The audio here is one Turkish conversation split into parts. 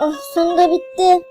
Oh sonunda bitti.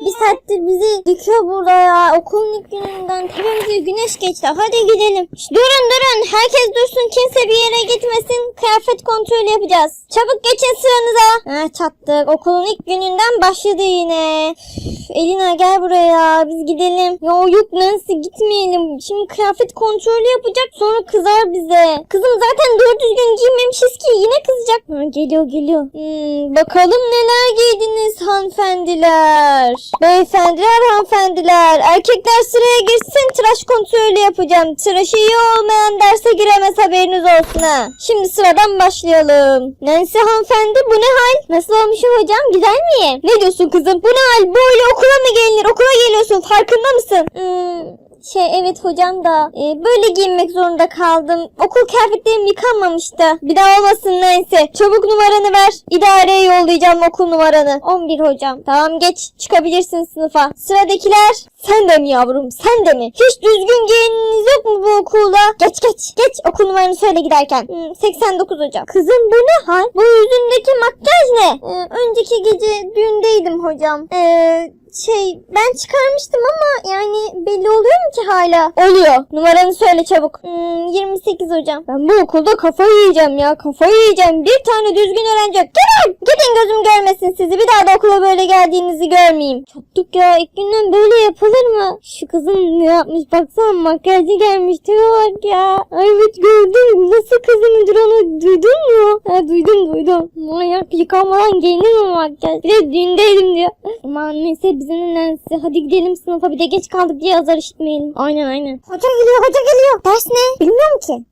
Bir saattir bizi dikiyor burada ya. Okulun ilk gününden tepemize güneş geçti. Hadi gidelim. Şş, durun durun. Herkes dursun. Kimse bir yere gitmesin. Kıyafet kontrolü yapacağız. Çabuk geçin sıranıza. Ha çattık. Okulun ilk gününden başladı yine. Üf, Elina gel buraya. Biz gidelim. Ya yok Nancy gitmeyelim. Şimdi kıyafet kontrolü yapacak. Sonra kızar bize. Kızım zaten doğru düzgün giymemişiz ki. Yine kızacak. Ha, geliyor geliyor. Hmm, bakalım neler giydiniz hanımefendiler. Beyefendiler, hanımefendiler. Erkekler sıraya girsin tıraş kontrolü yapacağım. Tıraşı iyi olmayan derse giremez haberiniz olsun ha. Şimdi sıradan başlayalım. Nancy hanımefendi bu ne hal? Nasıl olmuşum hocam? Güzel miyim? Ne diyorsun kızım? Bu ne hal? Böyle okula mı gelinir? Okula geliyorsun farkında mısın? Hmm, şey evet hocam da e, böyle giyinmek zorunda kaldım. Okul kıyafetlerim yıkanmamıştı. Bir daha olmasın neyse. Çabuk numaranı ver. İdareye yollayacağım okul numaranı. 11 hocam. Tamam geç. Çıkabilirsin sınıfa. Sıradakiler. Sen de mi yavrum? Sen de mi? Hiç düzgün giyininiz yok mu bu okulda? Geç geç. Geç okul numaranı söyle giderken. Hmm, 89 hocam. Kızım bu ne hal? Bu yüzündeki makyaj ne? Ee, önceki gece düğündeydim hocam. Ee, şey ben çıkarmıştım ama yani belli oluyor mu ki hala? Oluyor. Numaranı söyle çabuk. Hmm, 28 hocam. Ben bu okulda kafayı yiyeceğim ya. Kafayı yiyeceğim. Bir tane düzgün öğrenci. Gidin. Gidin gözüm görmesin sizi. Bir daha da okula böyle geldiğinizi görmeyeyim. Çattık ya. İlk günden böyle yapılır mı? Şu kızın ne yapmış baksana makyajı gelmiş. Tipe bak ya. Ay evet gördüm. Nasıl kızın onu duydun mu? Ha duydum duydum. Manyak yıkanmadan giyinir mi makyaj? Bir de düğündeydim diyor. Aman neyse bizim neyse. Hadi gidelim sınıfa bir de geç kaldık diye azar işitmeyelim. Aynen aynen. Hoca geliyor hoca geliyor. Ders ne? Bilmiyorum ki.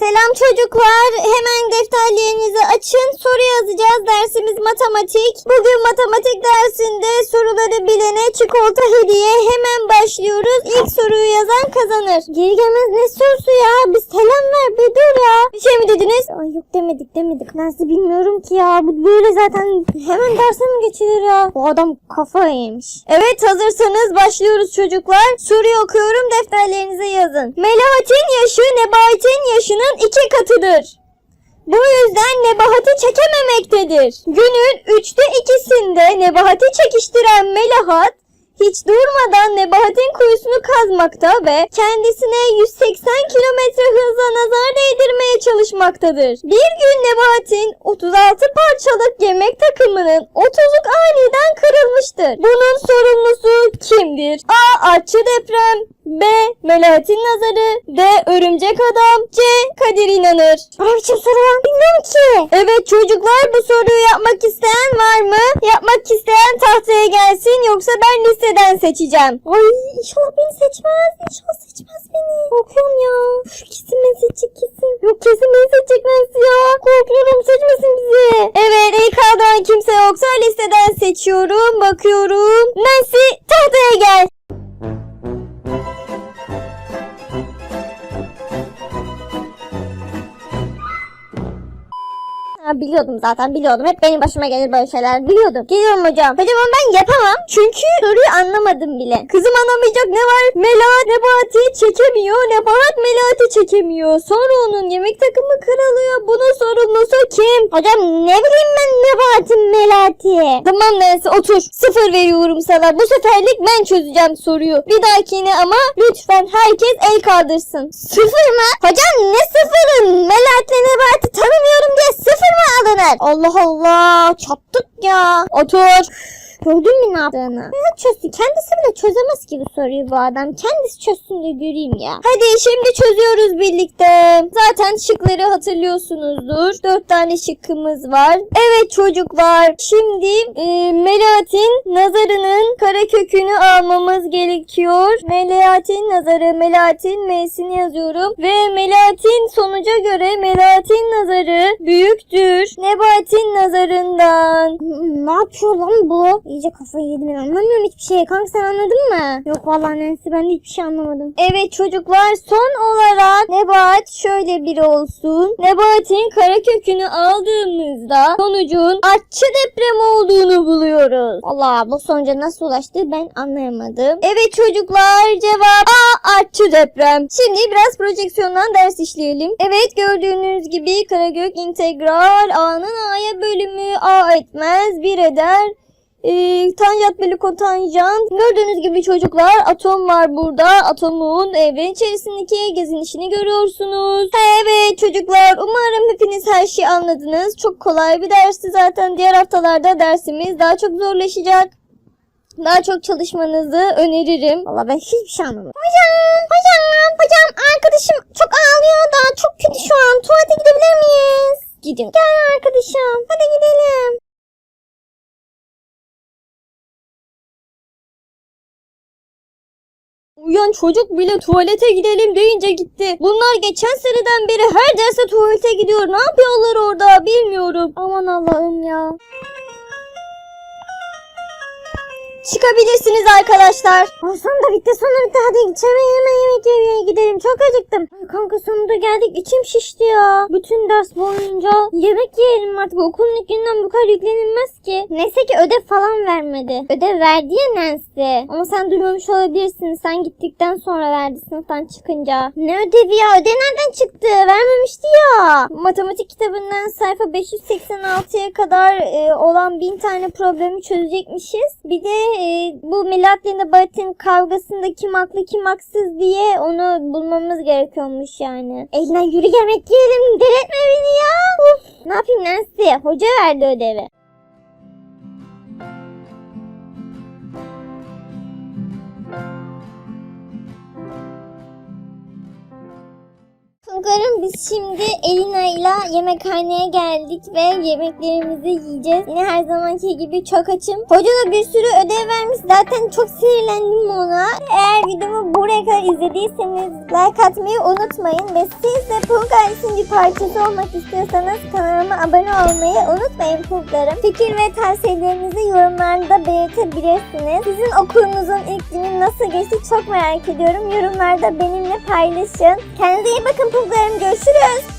Selam çocuklar. Hemen defterlerinizi açın. Soru yazacağız. Dersimiz matematik. Bugün matematik dersinde soruları bilene çikolata hediye. Hemen başlıyoruz. İlk soruyu yazan kazanır. Geri gelmez ne sorusu ya? Bir selam ver bir dur ya. Bir şey mi dediniz? Ay yok demedik demedik. Nasıl bilmiyorum ki ya. Bu böyle zaten hemen derse mi geçilir ya? Bu adam kafa yemiş. Evet hazırsanız başlıyoruz çocuklar. Soruyu okuyorum defterlerinize yazın. Melahat'in yaşı Nebat'in yaşının iki katıdır. Bu yüzden Nebahat'ı çekememektedir. Günün üçte ikisinde Nebahat'ı çekiştiren Melahat hiç durmadan Nebahat'in kuyusunu kazmakta ve kendisine 180 kilometre hızla nazar değdirmeye çalışmaktadır. Bir gün Nebahat'in 36 parçalık yemek takımının 30'luk aniden kırılmıştır. Bunun sorumlusu kimdir? A. Artçı deprem B. Melahat'in nazarı D. Örümcek adam C. Kadir inanır. Ne biçim soru lan? Bilmiyorum ki. Evet çocuklar bu soruyu yapmak isteyen var mı? Yapmak isteyen tahtaya gelsin yoksa ben listeden seçeceğim. Ay inşallah beni seçmez. İnşallah seçmez beni. Korkuyorum ya. Üf, kesin beni seçecek kesin. Yok kesin beni seçecek Nancy ya. Korkuyorum seçmesin bizi. Evet İK'dan kimse yoksa listeden seçiyorum. Bakıyorum. Nancy Biliyordum zaten biliyordum. Hep benim başıma gelir böyle şeyler. Biliyordum. Geliyorum hocam. Hocam ama ben yapamam. Çünkü soruyu anlamadım bile. Kızım anlamayacak ne var? Melahat Nebati çekemiyor. Nebahat Melahat'i çekemiyor. Sonra onun yemek takımı kırılıyor. Bunun sorumlusu kim? Hocam ne bileyim ben Nebahat'in Melahat'i. Tamam neyse otur. Sıfır veriyorum sana. Bu seferlik ben çözeceğim soruyu. Bir dahakine ama lütfen herkes el kaldırsın. Sıfır mı? Hocam ne sıfırı? Melahat'le Nebahat'i tanımıyorum diye sıfır mı alınır? Allah Allah çattık ya. Otur. Gördün mü ne yaptığını? Ne çözsün? Kendisi bile çözemez ki bu soruyu bu adam. Kendisi çözsün de göreyim ya. Hadi şimdi çözüyoruz birlikte. Zaten şıkları hatırlıyorsunuzdur. Dört tane şıkkımız var. Evet çocuklar. Şimdi e, Melahat'in nazarının kara kökünü almamız gerekiyor. Melahat'in nazarı, Melahat'in M'sini yazıyorum. Ve Melahat'in sonuca göre Melahat'in nazarı büyüktür. Nebat'in nazarından. Ne yapıyor lan bu? İyice kafayı yedim ben anlamıyorum hiçbir şey. Kanka sen anladın mı? Yok vallahi Nancy ben de hiçbir şey anlamadım. Evet çocuklar son olarak Nebat şöyle bir olsun. Nebat'in kara kökünü aldığımızda sonucun artçı deprem olduğunu buluyoruz. Allah bu sonuca nasıl ulaştı ben anlayamadım. Evet çocuklar cevap A artçı deprem. Şimdi biraz projeksiyondan ders işleyelim. Evet gördüğünüz gibi Karagök integral A'nın A'ya bölümü A etmez 1 eder. Ee, tanjant bölü kotanjant. Gördüğünüz gibi çocuklar atom var burada. Atomun evren içerisindeki gezinişini görüyorsunuz. Evet çocuklar umarım hepiniz her şeyi anladınız. Çok kolay bir dersti zaten. Diğer haftalarda dersimiz daha çok zorlaşacak. Daha çok çalışmanızı öneririm. Valla ben hiçbir şey anlamadım. Hocam, hocam, hocam arkadaşım çok ağlıyor da çok kötü şu an. Tuvalete gidebilir miyiz? Gidin. Gel arkadaşım. Hadi gidelim. Uyan çocuk bile tuvalete gidelim deyince gitti. Bunlar geçen seneden beri her derse tuvalete gidiyor. Ne yapıyorlar orada bilmiyorum. Aman Allah'ım ya. Çıkabilirsiniz arkadaşlar. Aa, sonunda bitti sonunda bitti. Hadi hemen hemen yemek yemeye gidelim. Çok acıktım. Ay kanka sonunda geldik. İçim şişti ya. Bütün ders boyunca yemek yiyelim artık. Okulun ilk bu kadar yüklenilmez ki. Neyse ki ödev falan vermedi. Ödev verdi ya Nancy. Ama sen duymamış olabilirsin. Sen gittikten sonra verdi sınıftan çıkınca. Ne ödevi ya? Ödev nereden çıktı? Vermemişti ya. Matematik kitabından sayfa 586'ya kadar e, olan bin tane problemi çözecekmişiz. Bir de e, bu Milat'la Bart'ın kavgasında kim haklı kim haksız diye onu bulmamız gerekiyormuş yani. Eline yürü yemek yiyelim. Delirtme beni ya. Uf. Ne yapayım Nancy? Hoca verdi ödevi. Çocuklarım biz şimdi Elina ile yemekhaneye geldik ve yemeklerimizi yiyeceğiz. Yine her zamanki gibi çok açım. Hoca da bir sürü ödev vermiş. Zaten çok sinirlendim ona. Eğer videomu buraya kadar izlediyseniz like atmayı unutmayın. Ve siz de Punk ailesinin bir parçası olmak istiyorsanız kanalıma abone olmayı unutmayın Punklarım. Fikir ve tavsiyelerinizi yorumlarda belirtebilirsiniz. Sizin okulunuzun ilk günü nasıl geçti çok merak ediyorum. Yorumlarda benimle paylaşın. Kendinize iyi bakın Punklarım. Görüşürüz.